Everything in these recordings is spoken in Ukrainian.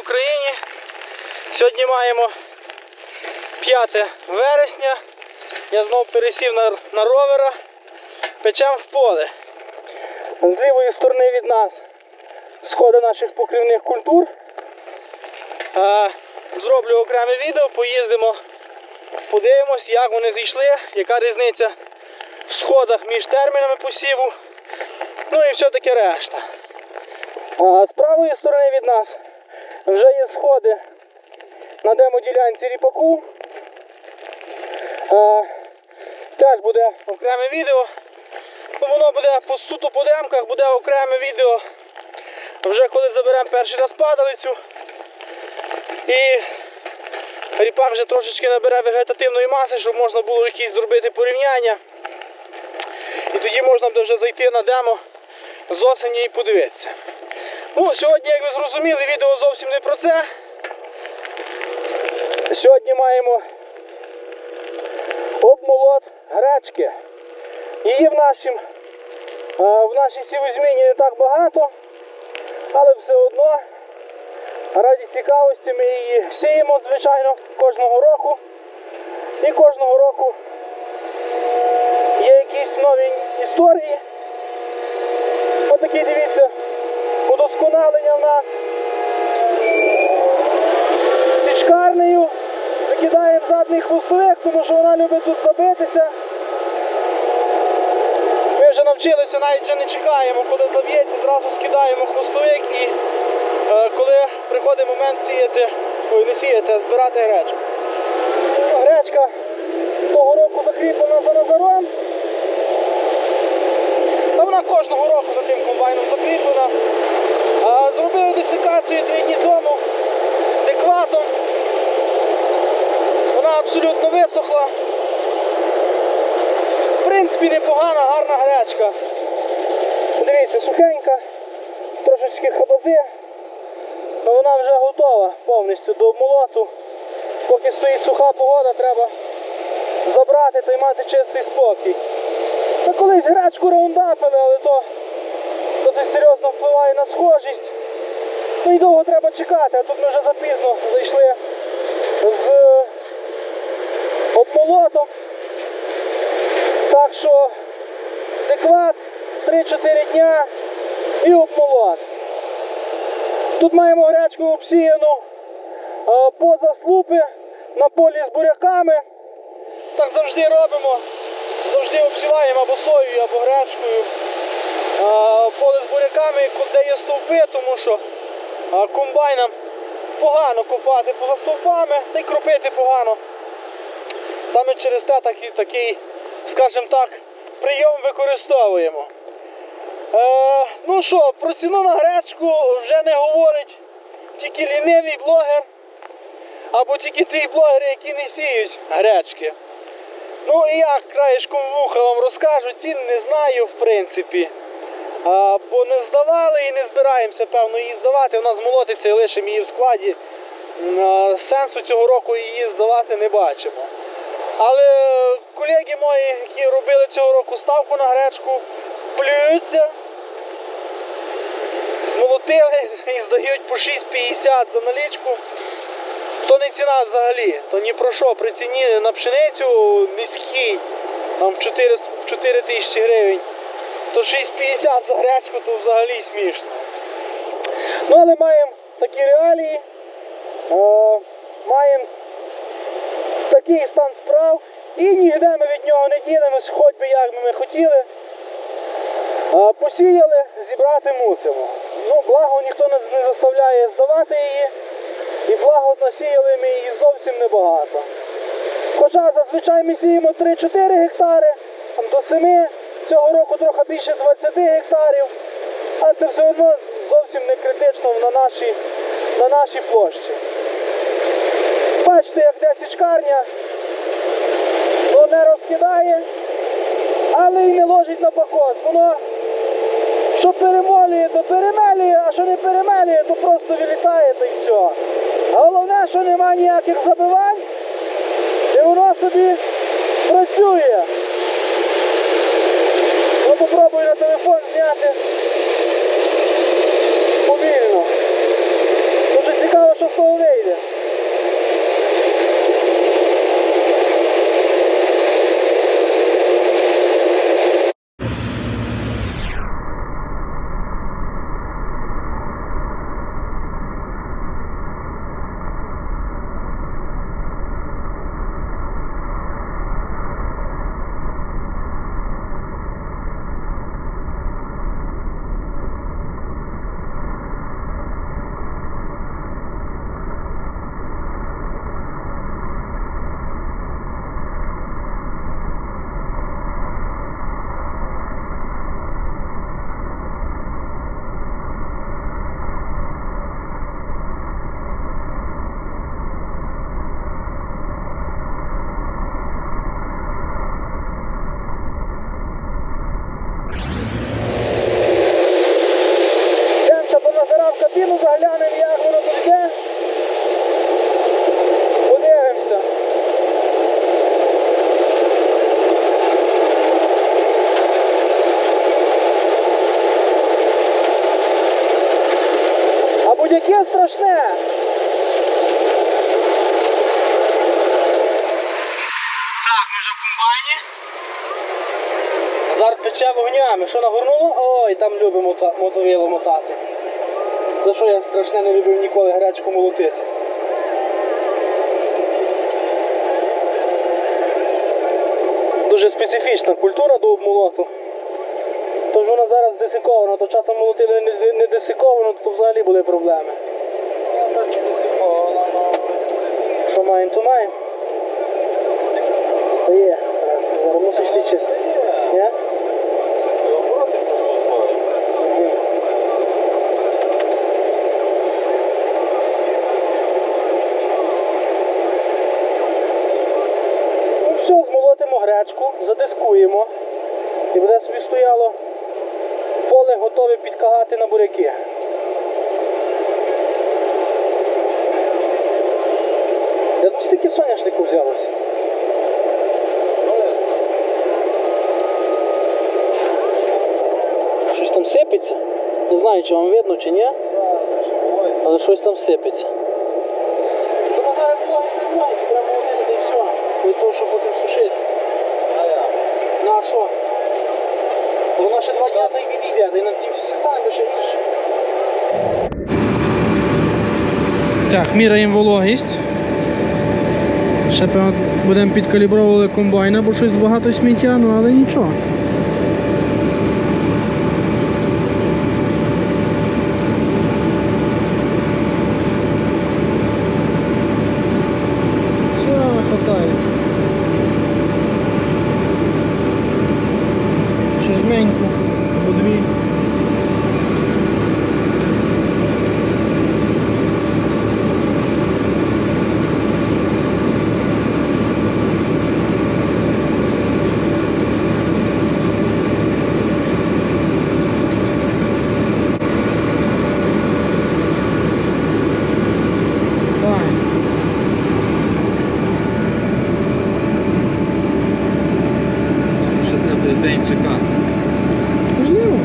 Україні! Сьогодні маємо 5 вересня. Я знов пересів на, на ровера, печем в поле. З лівої сторони від нас сходи наших покривних культур. Е, Зроблю окреме відео, поїздимо, подивимось, як вони зійшли, яка різниця в сходах між термінами посіву. Ну і все таке решта. А з правої сторони від нас вже є сходи на демоділянці ріпаку. А, теж буде окреме відео. Ну, воно буде по суто по демках, буде окреме відео. Вже коли заберемо перший раз падалицю. І ріпак вже трошечки набере вегетативної маси, щоб можна було якісь зробити порівняння. І тоді можна буде вже зайти на демо з осені і подивитися. Ну, сьогодні, як ви зрозуміли, відео зовсім не про це. Сьогодні маємо обмолот гречки. Її в, нашім, е, в нашій сівозміні не так багато, але все одно раді цікавості ми її сіємо, звичайно, кожного року. І кожного року є якісь нові історії. Отакі дивіться, удосконалення в нас. Січкарнею викидаємо задній хвостовик, тому що вона любить тут забитися. Ми вже навчилися, навіть вже не чекаємо, коли заб'ється, зразу скидаємо хвостовик і е, коли приходить момент сіяти, ой, не сіяти, а збирати гречку. Ну, Гречка того року закріплена за Назаром. Та вона кожного року за тим комбайном закріплена. Зробили десикацію три дні тому декватом. Вона абсолютно висохла. В принципі, непогана, гарна гречка. Дивіться, сухенька, трошечки хабази. але Вона вже готова повністю до обмолоту. Поки стоїть суха погода, треба забрати та й мати чистий спокій. Та колись гречку раундапили, але то досить серйозно впливає на схожість. Ну і довго треба чекати, а тут ми вже запізно зайшли з обмолотом. Так що декват 3-4 дня і обмолот. Тут маємо гречку обсіяну а, поза слупи на полі з буряками. Так завжди робимо. Завжди обсіваємо або соєю, або гречкою. Поле з буряками, де є стовпи, тому що а, комбайнам погано копати поза стовпами та й кропити погано. Саме через те такий, такий скажімо так, прийом використовуємо. Е, ну що, про ціну на гречку вже не говорить тільки лінивий блогер, або тільки ті блогери, які не сіють гречки. Ну і я краєшком вуха вам розкажу, цін не знаю в принципі. Бо не здавали і не збираємося, певно, її здавати. У нас молотиться і лишимо її в складі. Сенсу цього року її здавати не бачимо. Але колеги мої, які робили цього року ставку на гречку, плюються, змолотили і здають по 6,50 за налічку. То не ціна взагалі, то ні про що. При ціні на пшеницю низькій, там в 4, в 4 тисячі гривень, то 6,50 за гречку, то взагалі смішно. Ну, але маємо такі реалії, е, маємо такий стан справ, і ніде ми від нього не дінемось, хоч би як би ми хотіли. А, Посіяли, зібрати мусимо. Ну, благо ніхто не, заставляє здавати її. І благо насіяли ми її зовсім небагато. Хоча зазвичай ми сіємо 3-4 гектари, до 7, цього року трохи більше 20 гектарів, а це все одно зовсім не критично на нашій, на нашій площі. Бачите, як де січкарня, то не розкидає, але і не ложить на покос. Воно що перемолює, то перемелює, а що не перемелює, то просто вилітає та й все. А головне, що немає ніяких забивань, і воно собі працює. Телефон зняти повільно. Дуже цікаво, що з того вийде. Йдемося до Назара в кабіну, заглянемо, як воно тут йде. Подивимося. А будь-яке страшне. Так, ми вже в комбайні. Зараз пече вогнями. Що нагорнуло? Любимо мота- мотовило мотати. За що я страшне не любив ніколи гречку молотити. Дуже специфічна культура до обмолоту. Тож вона зараз десикована, то часом молотили не, не, десиковано, то взагалі були проблеми. Що маємо, то маємо. Стає. Тарас, Зараз мусиш ти чисто. Ні? Мгм. Ну все, змолотимо гречку, задискуємо. І буде собі стояло поле готове на буряки. Де тут таке соняшнику взялося? Щось там сипеться. Не знаю, чи вам видно, чи ні, але щось там сипеться. То на зараз вологість не вологість, треба та й все. Для того, щоб потім сушити. Ну а що? Воно ще два дня і відійде, й на тім всі стане ще більше. Так, міряємо вологість. Ще будемо підкалібровувати комбайна, бо щось багато сміття, ну але нічого. Все, хватає. Ще жменьку, або дві. Fine. Ще треба десь день чекати. Можливо.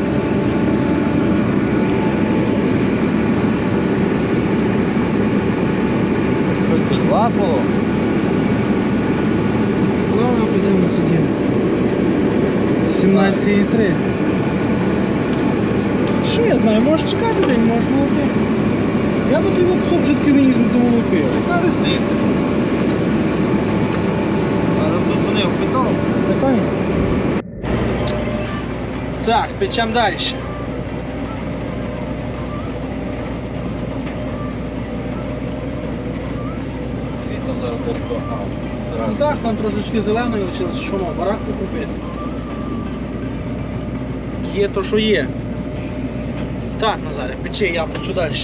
Злапало. Слава підемо сиділи. 17,3. Що я знаю, можеш чекати день, можеш молоти. Я би той кусок вже таки не їздив до молоки. Яка різниця? Питання. Так, печем далі. Зараз десь. Ну так, там трошечки зеленої лишилося, що мав, барак покупити. Є то, що є. Так, Назаре, печи, я почу далі.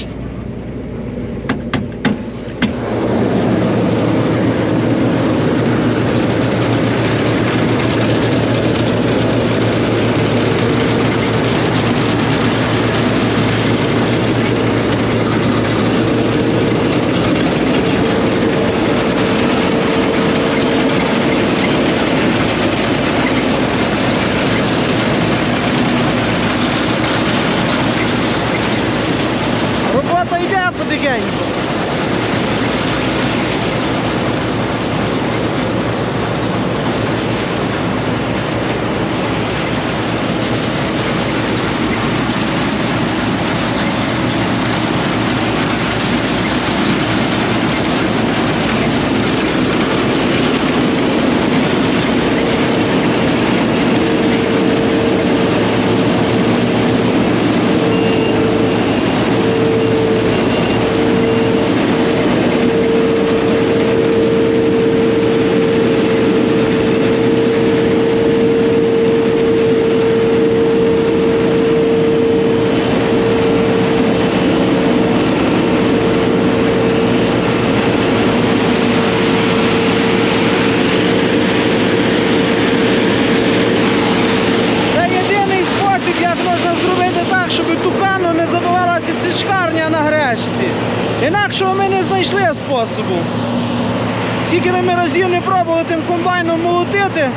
Скільки ми, разів не пробували тим комбайном молотити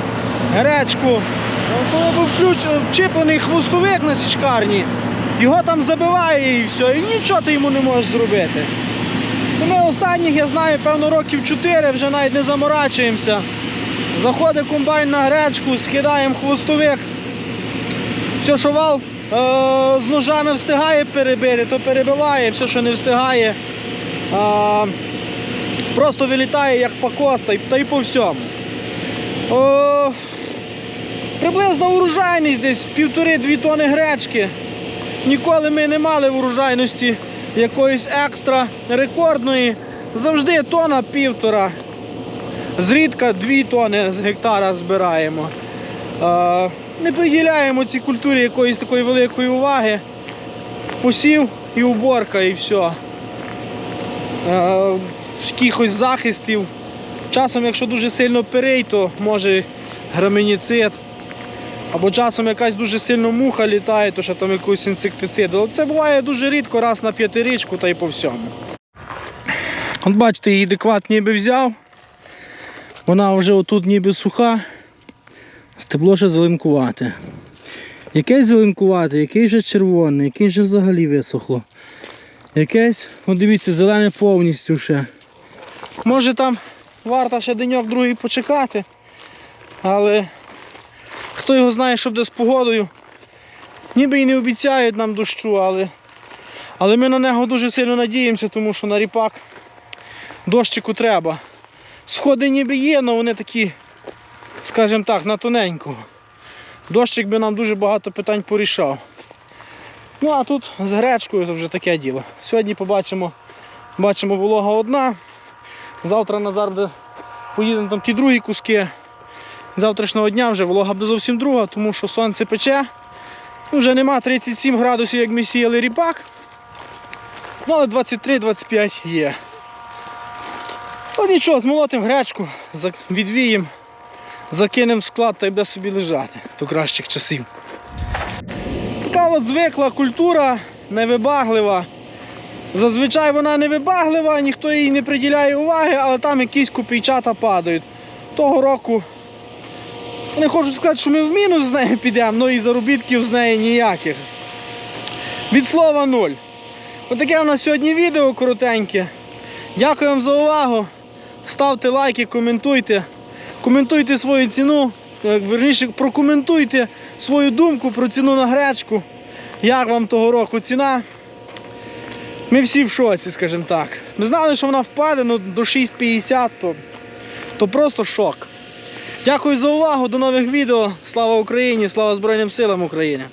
гречку, коли був включ, вчіплений хвостовик на січкарні, його там забиває і все, і нічого ти йому не можеш зробити. То ми останніх, я знаю, певно, років 4 вже навіть не заморачуємося. Заходить комбайн на гречку, скидаємо хвостовик. Все, що вал е, з ножами встигає перебити, то перебиває, все, що не встигає, е, просто вилітає як покос, та й, та й по всьому. О, приблизна урожайність десь півтори-дві тони гречки. Ніколи ми не мали в урожайності якоїсь екстра рекордної. Завжди тона півтора. Зрідка дві тони з гектара збираємо. Е, не приділяємо цій культурі якоїсь такої великої уваги. Посів і уборка, і все. Е, якихось захистів. Часом, якщо дуже сильно перей, то може граменіцид. Або часом якась дуже сильно муха літає, то що там якийсь інсектицид. Але Це буває дуже рідко, раз на п'ятирічку та й по всьому. От бачите, її адекват ніби взяв. Вона вже отут ніби суха. Стебло ще зеленкувати. Якесь зеленкувати, якесь вже червоне, якесь вже взагалі висохло. Якесь, от дивіться, зелене повністю ще. Може там варто ще деньок другий почекати. Але хто його знає, що буде з погодою. Ніби і не обіцяють нам дощу, але, але ми на нього дуже сильно надіємося, тому що на ріпак дощику треба. Сходи ніби є, але вони такі, скажімо так, на тоненьку. Дощик би нам дуже багато питань порішав. Ну а тут з гречкою це вже таке діло. Сьогодні побачимо, бачимо волога одна. Завтра Назар буде поїдемо там ті другі куски. Завтрашнього дня вже волога буде зовсім друга, тому що сонце пече. Ну, Вже нема 37 градусів, як ми сіяли ріпак. Ну, але 23-25 є. Ну нічого, змолотимо гречку, відвіємо, закинемо в склад та й буде собі лежати до кращих часів. Така от звикла культура, невибаглива. Зазвичай вона невибаглива, ніхто їй не приділяє уваги, але там якісь копійчата падають. Того року не хочу сказати, що ми в мінус з нею підемо, але і заробітків з неї ніяких. Від слова нуль. Отаке у нас сьогодні відео коротеньке. Дякую вам за увагу. Ставте лайки, коментуйте. Коментуйте свою ціну. е, Верніше, прокоментуйте свою думку про ціну на гречку. Як вам того року ціна? Ми всі в шоці, скажімо так. Ми знали, що вона впаде ну, до 6,50, то, то просто шок. Дякую за увагу, до нових відео. Слава Україні, слава Збройним силам України.